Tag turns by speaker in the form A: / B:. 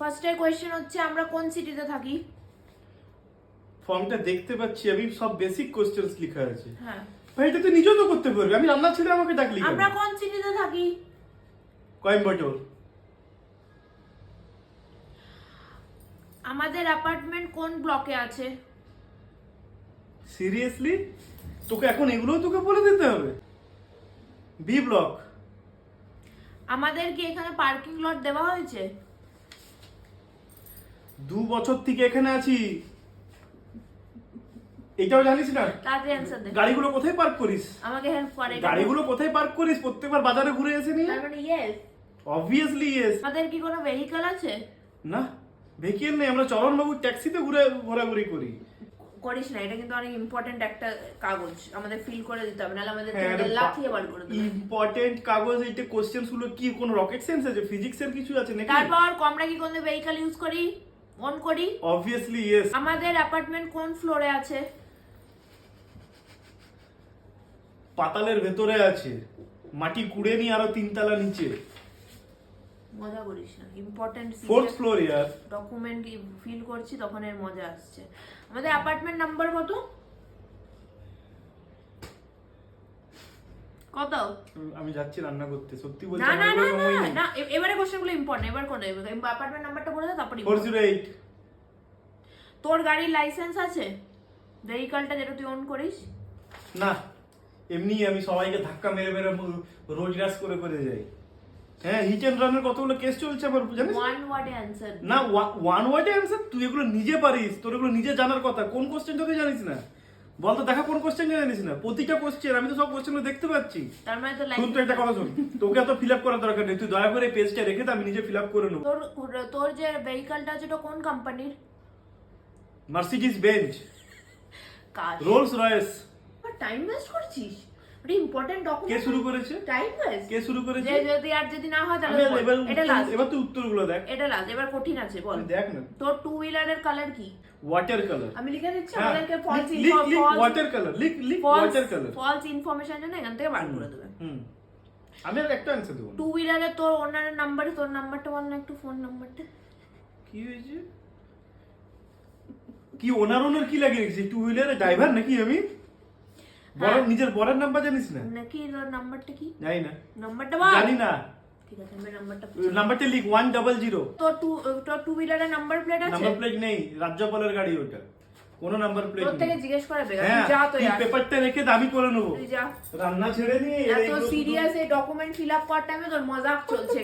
A: ফার্স্টের কোয়েশ্চেন হচ্ছে আমরা কোন সিটিতে থাকি?
B: ফর্মটা দেখতে পাচ্ছি আমি সব বেসিক কোশ্চেন্স লেখা আছে।
A: হ্যাঁ।
B: ভাই এটা তো নিজেও তো করতে পারবে আমি রান্না ছেড়ে আমাকে ডাকলি
A: আমরা কোন সিটিতে থাকি?
B: কোয়েম্বাটোর
A: আমাদের অ্যাপার্টমেন্ট কোন ব্লকে আছে?
B: সিরিয়াসলি তোকে এখন এগুলোও তোকে বলে দিতে হবে? বি ব্লক
A: আমাদের কি এখানে পার্কিং লট দেওয়া হয়েছে?
B: দু বছর থেকে এখানে আছি। এটাও জানিস না?
A: তাড়াতাড়ি অ্যান্সার দে।
B: গাড়িগুলো কোথায় পার্ক করিস?
A: আমাকে হেল্প করে
B: গাড়িগুলো কোথায় পার্ক করিস? প্রত্যেকবার বাজারে ঘুরে এসে নিয়ে?
A: তার মানে ইয়েস
B: অবভিয়াসলি ইয়েস
A: আমাদের কি কোনো ভেহিকল আছে?
B: না ভেহিকেল নেই। আমরা চরণবাবুর ট্যাক্সিতে ঘুরে ঘোরাঘুরি করি।
A: করিস না এটা কিন্তু অনেক ইম্পর্টেন্ট একটা কাগজ। আমাদের ফিল করে দিতে হবে নাহলে আমাদের
B: হ্যাঁ,
A: লাথিয়ে বার করে দেবে।
B: ইম্পর্টেন্ট কাগজ এইটা কোশ্চেনগুলো কি? কোনো রকেট সায়েন্স আছে? ফিজিক্সের কিছু আছে নাকি?
A: তারপর আমরা কি কোনো ভেহিকল ইউজ করি? অন করি?
B: অবভিয়াসলি ইয়েস
A: আমাদের অ্যাপার্টমেন্ট কোন ফ্লোরে আছে?
B: পাতালের ভেতরে আছে। মাটি কুড়ে নিয়ে আরও তিনতলা নিচে।
A: মজা করিস না। ইম্পর্টেন্ট
B: ফোর্থ ফ্লোর ইয়ার
A: ডকুমেন্ট ফিল করছি তখন এর মজা আসছে। আমাদের অ্যাপার্টমেন্ট নাম্বার কত? কত?
B: আমি যাচ্ছি রান্না করতে সত্যি বলছি
A: না না না না না এবারে কোশ্চেনগুলো ইম্পর্টেন্ট এবার কোন অ্যাপার্টমেন্ট নাম্বারটা বলে দাও তারপরে
B: ফোর জিরো এইট
A: তোর গাড়ির লাইসেন্স আছে? ভেহিকলটা যেটা তুই অন করিস?
B: না এমনি আমি সবাইকে ধাক্কা মেরে মেরে রোজ রাস করে করে যাই। হ্যাঁ হিট অ্যান্ড রানের কতগুলো কেস চলছে আমার জানিস?
A: ওয়ান ওয়ার্ডে অ্যান্সার
B: না ওয়ান ওয়ার্ডে অ্যান্সার তুই এগুলো নিজে পারিস তোর এগুলো নিজে জানার কথা কোন কোশ্চেন তোকে জানিস না? বল তো দেখা কোন কোশ্চেন জানিস না? প্রতিটা কোশ্চেন আমি তো সব কোশ্চেন দেখতে পাচ্ছি।
A: তার মানে তো
B: শুন তো একটা কথা শুন তোকে এত ফিল আপ করার দরকার নেই তুই দয়া করে পেজটা রেখে দে, আমি নিজে ফিল আপ করে নেব।
A: তোর তোর যে ভেহিকলটা আছে কোন কোম্পানির
B: Mercedes Benz
A: car
B: Rolls Royce
A: time waste করছিস? ওটা ইম্পর্টেন্ট
B: কে শুরু করেছে?
A: টাইম ওয়েস্ট
B: কে শুরু করেছে?
A: যে যদি আর যদি না হয় তাহলে এটা লাস্ট
B: এবার তুই উত্তরগুলো দেখ।
A: এটা লাস্ট এবার কঠিন আছে বল।
B: দেখ না।
A: তোর টু হুইলারের কালার কি?
B: ওয়াটার কালার
A: আমি লিখে দিচ্ছি আমাদেরকে ফলস
B: লিখ ওয়াটার কালার লিখ লিখ ওয়াটার কালার
A: ফলস ইনফরমেশন জন্য এখান থেকে বার করে দেবে।
B: হুম। আমি আর একটা অ্যান্সার দেবো
A: টু হুইলারে তোর ওনার নাম্বারে তোর নাম্বারটা বল না একটু ফোন নাম্বারটা
B: কি হয়েছে? কি ওনার ওনার কি লাগিয়ে রেখেছি? টু হুইলারে ড্রাইভার নাকি আমি? বড়
A: হ্যাঁ।
B: নিজের বড়ের নাম্বার জানিস না?
A: নাকি তোর নাম্বারটা কি?
B: জানি না।
A: নাম্বারটা বল।
B: জানি না।
A: ঠিক আছে আমি নাম্বারটা
B: নাম্বারটা লিখ ওয়ান ডাবল
A: টু তোর টু হুইলারের নাম্বার প্লেট আছে?
B: নাম্বার প্লেট নেই রাজ্যপালের গাড়ি ওটা। কোনো নাম্বার প্লেট
A: জিজ্ঞেস করা
B: হ্যাঁ
A: যা তো
B: পেপারটা রেখে দাবি করে নেব।
A: তুই যা।
B: রান্না ছেড়ে নিয়ে
A: এত সিরিয়াস এই ডকুমেন্ট ফিল আপ করার টাইমে তোর মজাক চলছে।